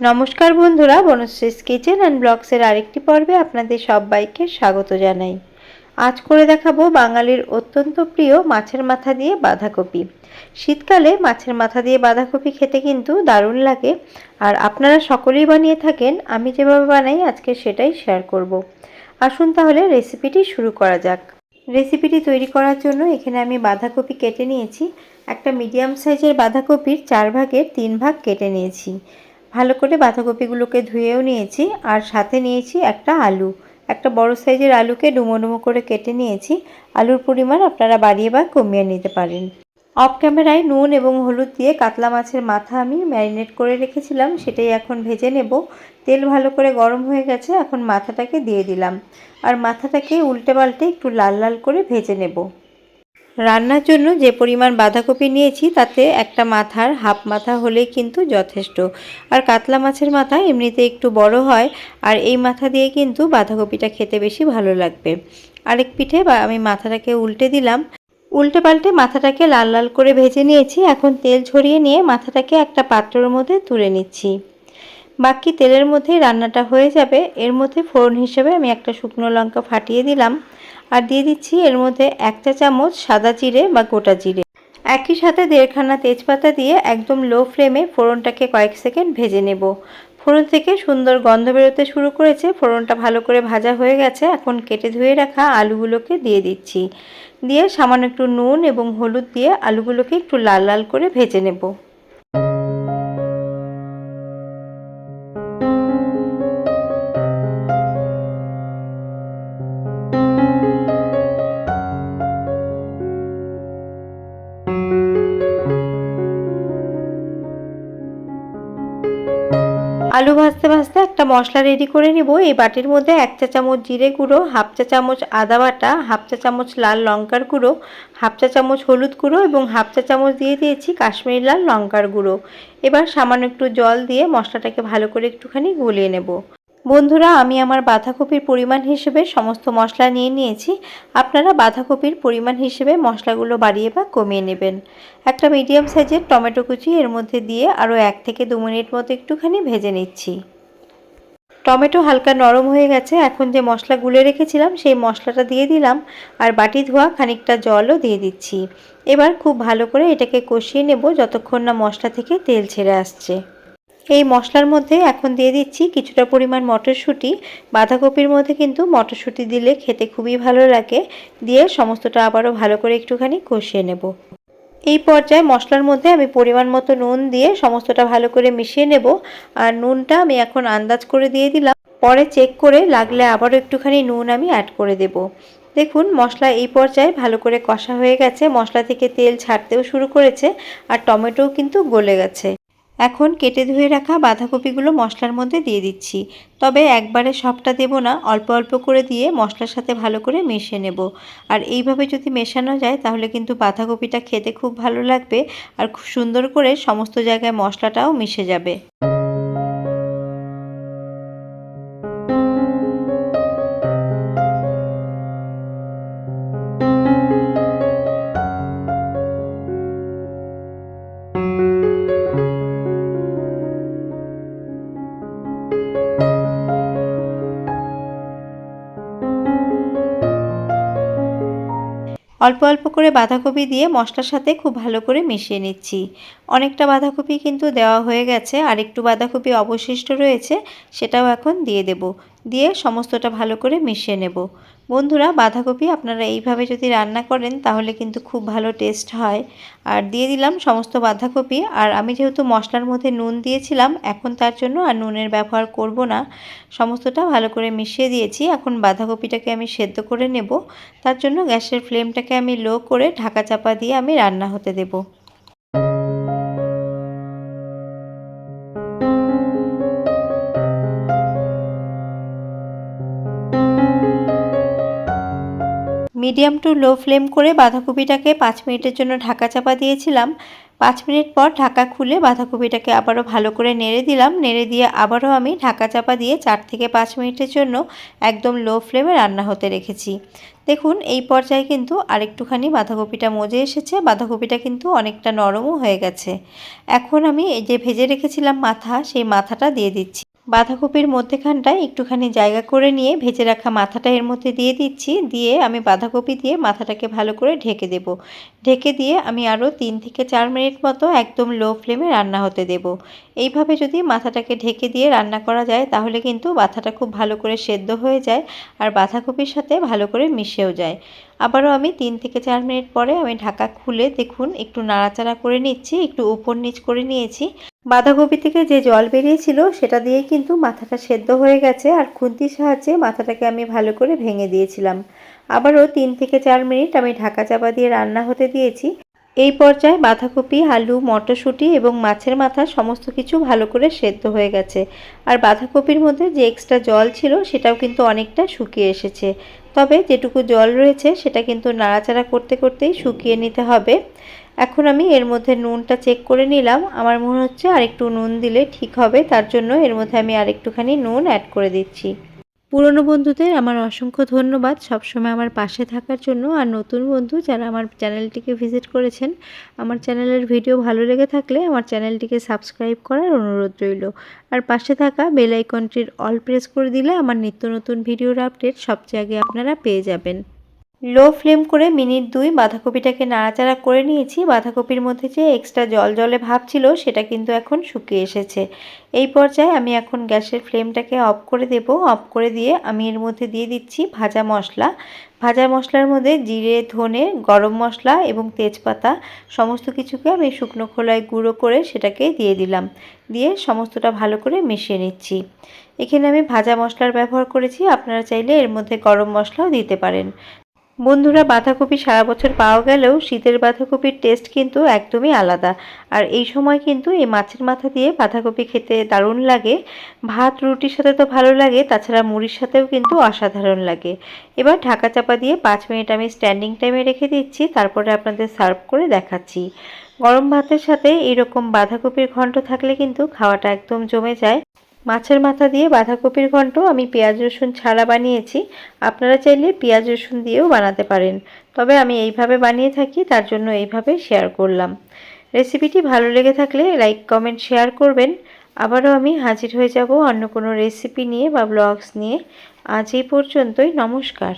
নমস্কার বন্ধুরা, বনশ্রীস kitchen and ব্লগসের আরেকটি পর্বে আপনাদের সবাইকে স্বাগত জানাই। আজ করে দেখাবো বাঙালির অত্যন্ত প্রিয় মাছের মাথা দিয়ে বাঁধাকপি। শীতকালে মাছের মাথা দিয়ে বাঁধাকপি খেতে কিন্তু দারুণ লাগে, আর আপনারা সকলেই বানিয়ে থাকেন, আমি যেভাবে বানাই আজকে সেটাই শেয়ার করব। আসুন তাহলে রেসিপিটি শুরু করা যাক। রেসিপিটি তৈরি করার জন্য এখানে আমি বাঁধাকপি কেটে নিয়েছি, একটা মিডিয়াম সাইজের বাঁধাকপির চার ভাগের তিন ভাগ কেটে নিয়েছি। ভালো করে বাঁধাকপিগুলোকে ধুয়েও নিয়েছি আর সাথে নিয়েছি একটা আলু। একটা বড় সাইজের আলুকে ডুমো ডুমো করে কেটে নিয়েছি। আলুর পরিমাণ আপনারা বাড়িয়ে বা কমিয়ে নিতে পারেন। অফ ক্যামেরায় নুন এবং হলুদ দিয়ে কাতলা মাছের মাথা আমি ম্যারিনেট করে রেখেছিলাম, সেটাই এখন ভেজে নেব। তেল ভালো করে গরম হয়ে গেছে, এখন মাথাটাকে দিয়ে দিলাম। আর মাথাটাকে উল্টে পাল্টে একটু লাল লাল করে ভেজে নেব। রান্নার জন্য যে পরিমাণ বাঁধাকপি নিয়েছি, তাতে একটা মাথার হাফ মাথা হলেই কিন্তু যথেষ্ট। আর কাতলা মাছের মাথা এমনিতে একটু বড় হয়, আর এই মাথা দিয়ে কিন্তু বাঁধাকপিটা খেতে বেশি ভালো লাগবে। আরেক পিঠে বা আমি মাথাটাকে উল্টে দিলাম। উল্টে পাল্টে মাথাটাকে লাল লাল করে ভেজে নিয়েছি। এখন তেল ছড়িয়ে নিয়ে মাথাটাকে একটা পাত্রের মধ্যে তুলে নিচ্ছি। বাকি তেলের মধ্যে রান্নাটা হয়ে যাবে। এর মধ্যে ফোড়ন হিসেবে আমি একটা শুকনো লঙ্কা ফাটিয়ে দিলাম। আর দিয়ে দিচ্ছি এর মধ্যে এক চা চামচ সাদা জিরে বা গোটা জিরে। একই সাথে দেড়খানা তেজপাতা দিয়ে একদম লো ফ্লেমে ফোড়নটাকে কয়েক সেকেন্ড ভেজে নেব। ফোড়ন থেকে সুন্দর গন্ধ বেরোতে শুরু করেছে। ফোড়নটা ভালো করে ভাজা হয়ে গেছে। এখন কেটে ধুয়ে রাখা আলুগুলোকে দিয়ে দিচ্ছি। দিয়ে সামান্য একটু নুন এবং হলুদ দিয়ে আলুগুলোকে একটু লাল লাল করে ভেজে নেব। আলু ভাজতে ভাজতে একটা মশলা রেডি করে নিব। এই বাটির মধ্যে এক চা চামচ জিরে গুঁড়ো, হাফ চা চামচ আদা বাটা, হাফ চা চামচ লাল লঙ্কার গুঁড়ো, হাফ চা চামচ হলুদ গুঁড়ো এবং হাফ চা চামচ দিয়ে দিয়েছি কাশ্মীরি লাল লঙ্কার গুঁড়ো। এবার সামান্য একটু জল দিয়ে মশলাটাকে ভালো করে একটুখানি গলিয়ে নেব। বন্ধুরা, আমি আমার বাঁধাকপির পরিমাণ হিসেবে সমস্ত মশলা নিয়ে নিয়েছি। আপনারা বাঁধাকপির পরিমাণ হিসেবে মশলাগুলো বাড়িয়ে বা কমিয়ে নেবেন। একটা মিডিয়াম সাইজের টমেটো কুচি এর মধ্যে দিয়ে আরও এক থেকে দু মিনিট মতো একটুখানি ভেজে নিচ্ছি। টমেটো হালকা নরম হয়ে গেছে। এখন যে মশলা গুলে রেখেছিলাম, সেই মশলাটা দিয়ে দিলাম আর বাটি ধোয়া খানিকটা জলও দিয়ে দিচ্ছি। এবার খুব ভালো করে এটাকে কষিয়ে নেব যতক্ষণ না মশলা থেকে তেল ছেড়ে আসছে। এই মশলার মধ্যে এখন দিয়ে দিচ্ছি কিছুটা পরিমাণ মটরশুঁটি। বাঁধাকপির মধ্যে কিন্তু মটরশুঁটি দিলে খেতে খুবই ভালো লাগে। দিয়ে সমস্তটা আবারও ভালো করে একটুখানি কষিয়ে নেব। এই পর্যায়ে মশলার মধ্যে আমি পরিমাণ মতো নুন দিয়ে সমস্তটা ভালো করে মিশিয়ে নেব। আর নুনটা আমি এখন আন্দাজ করে দিয়ে দিলাম। পরে চেক করে লাগলে আবারও একটুখানি নুন আমি অ্যাড করে দেব। দেখুন, মশলা এই পর্যায়ে ভালো করে কষা হয়ে গেছে। মশলা থেকে তেল ছাড়তেও শুরু করেছে। আর টমেটোও কিন্তু গলে গেছে। এখন কেটে ধুয়ে রাখা বাঁধাকপিগুলো মশলার মধ্যে দিয়ে দিচ্ছি। তবে একবারে সবটা দেব না, অল্প অল্প করে দিয়ে মশলার সাথে ভালো করে মিশিয়ে নেব। আর এইভাবে যদি মেশানো যায়, তাহলে কিন্তু বাঁধাকপিটা খেতে খুব ভালো লাগবে আর খুব সুন্দর করে সমস্ত জায়গায় মশলাটাও মিশে যাবে। অল্প অল্প করে বাঁধাকপি দিয়ে মশলার সাথে খুব ভালো করে মিশিয়ে নিচ্ছি। অনেকটা বাঁধাকপি কিন্তু দেওয়া হয়ে গেছে, আর একটু বাঁধাকপি অবশিষ্ট রয়েছে, সেটাও এখন দিয়ে দেব। দিয়ে সমস্তটা ভালো করে মিশিয়ে নেব। বন্ধুরা, বাঁধাকপি আপনারা এইভাবে যদি রান্না করেন, তাহলে কিন্তু খুব ভালো টেস্ট হয়। আর দিয়ে দিলাম সমস্ত বাঁধাকপি, আর আমি যেহেতু মশলার মধ্যে নুন দিয়েছিলাম, এখন তার জন্য আর নুনের ব্যবহার করব না। সমস্তটা ভালো করে মিশিয়ে দিয়েছি, এখন বাঁধাকপিটাকে আমি সেদ্ধ করে নেব। তার জন্য গ্যাসের ফ্লেমটাকে আমি লো করে ঢাকা চাপা দিয়ে আমি রান্না হতে দেবো। মিডিয়াম টু লো ফ্লেম করে বাঁধাকপিটাকে পাঁচ মিনিটের জন্য ঢাকা চাপা দিয়েছিলাম। পাঁচ মিনিট পর ঢাকা খুলে বাঁধাকপিটাকে আবারও ভালো করে নেড়ে দিলাম। নেড়ে দিয়ে আবারও আমি ঢাকা চাপা দিয়ে চার থেকে পাঁচ মিনিটের জন্য একদম লো ফ্লেমে রান্না হতে রেখেছি। দেখুন, এই পর্যায়ে কিন্তু আরেকটুখানি বাঁধাকপিটা মজে এসেছে। বাঁধাকপিটা কিন্তু অনেকটা নরমও হয়ে গেছে। এখন আমি এই যে ভেজে রেখেছিলাম মাথা, সেই মাথাটা দিয়ে দিচ্ছি। বাঁধাকপির মধ্যেখানটায় একটুখানি জায়গা করে নিয়ে ভেজে রাখা মাথাটা এর মধ্যে দিয়ে দিচ্ছি। দিয়ে আমি বাঁধাকপি দিয়ে মাথাটাকে ভালো করে ঢেকে দেব। ঢেকে দিয়ে আমি আরও তিন থেকে চার মিনিট মতো একদম লো ফ্লেমে রান্না হতে দেব। এইভাবে যদি মাথাটাকে ঢেকে দিয়ে রান্না করা যায়, তাহলে কিন্তু মাথাটা খুব ভালো করে সেদ্ধ হয়ে যায় আর বাঁধাকপির সাথে ভালো করে মিশেও যায়। আবারও আমি তিন থেকে চার মিনিট পরে আমি ঢাকা খুলে দেখুন, একটু নাড়াচাড়া করে নিচ্ছি, একটু উপর নিচ করে নিয়েছি। বাঁধাকপি থেকে যে জল বেরিয়েছিল, সেটা দিয়ে কিন্তু মাথাটা সেদ্ধ হয়ে গেছে আর খুন্তির সাহায্যে মাথাটাকে আমি ভালো করে ভেঙে দিয়েছিলাম। আবারও তিন থেকে চার মিনিট আমি ঢাকা চাপা দিয়ে রান্না হতে দিয়েছি। এই পর্যায়ে বাঁধাকপি, আলু, মটরশুঁটি এবং মাছের মাথা সমস্ত কিছু ভালো করে সেদ্ধ হয়ে গেছে। আর বাঁধাকপির মধ্যে যে এক্সট্রা জল ছিল সেটাও কিন্তু অনেকটা শুকিয়ে এসেছে। তবে যেটুকু জল রয়েছে সেটা কিন্তু নাড়াচাড়া করতে করতেই শুকিয়ে নিতে হবে। এখন আমি এর মধ্যে নুনটা চেক করে নিলাম। আমার মনে হচ্ছে আরেকটু নুন দিলে ঠিক হবে, তার জন্য এর মধ্যে আমি আরেকটুখানি নুন অ্যাড করে দিচ্ছি। পুরনো বন্ধুদের আমার অসংখ্য ধন্যবাদ সবসময় আমার পাশে থাকার জন্য। আর নতুন বন্ধু যারা আমার চ্যানেলটিকে ভিজিট করেছেন, আমার চ্যানেলের ভিডিও ভালো লেগে থাকলে আমার চ্যানেলটিকে সাবস্ক্রাইব করার অনুরোধ রইল। আর পাশে থাকা বেল আইকনটির অল প্রেস করে দিলে আমার নিত্য নতুন ভিডিওর আপডেট সবচেয়ে আগে আপনারা পেয়ে যাবেন। লো ফ্লেম করে মিনিট দুই বাঁধাকপিটাকে নাড়াচাড়া করে নিয়েছি। বাঁধাকপির মধ্যে যে এক্সট্রা জল জলে ভাব ছিল, সেটা কিন্তু এখন শুকিয়ে এসেছে। এই পর্যায়ে আমি এখন গ্যাসের ফ্লেমটাকে অফ করে দেব। অফ করে দিয়ে আমি এর মধ্যে দিয়ে দিচ্ছি ভাজা মশলা। ভাজা মশলার মধ্যে জিরে, ধনে, গরম মশলা এবং তেজপাতা সমস্ত কিছুকে আমি শুকনো খোলায় গুঁড়ো করে সেটাকে দিয়ে দিলাম। দিয়ে সমস্তটা ভালো করে মিশিয়ে নিচ্ছি। এখানে আমি ভাজা মশলার ব্যবহার করেছি। আপনারা চাইলে এর মধ্যে গরম মশলাও দিতে পারেন। বন্ধুরা, বাঁধাকপি সারা বছর পাওয়া গেলেও শীতের বাঁধাকপির টেস্ট কিন্তু একদমই আলাদা। আর এই সময় কিন্তু এই মাছের মাথা দিয়ে বাঁধাকপি খেতে দারুণ লাগে। ভাত, রুটির সাথে তো ভালো লাগে, তাছাড়া মুড়ির সাথেও কিন্তু অসাধারণ লাগে। এবার ঢাকা চাপা দিয়ে পাঁচ মিনিট আমি স্ট্যান্ডিং টাইমে রেখে দিচ্ছি, তারপরে আপনাদের সার্ভ করে দেখাচ্ছি। গরম ভাতের সাথে এরকম বাঁধাকপির ঘন্ট থাকলে কিন্তু খাওয়াটা একদম জমে যায়। মাছের মাথা দিয়ে বাঁধাকপির ঘন্ট আমি পেঁয়াজ, রসুন ছাড়া বানিয়েছি। আপনারা চাইলে পেঁয়াজ, রসুন দিয়েও বানাতে পারেন। তবে আমি এইভাবে বানিয়ে থাকি, তার জন্য এইভাবে শেয়ার করলাম। রেসিপিটি ভালো লেগে থাকলে লাইক, কমেন্ট, শেয়ার করবেন। আবারও আমি হাজির হয়ে যাব অন্য কোনো রেসিপি নিয়ে বা ব্লগস নিয়ে। আজ এই পর্যন্তই, নমস্কার।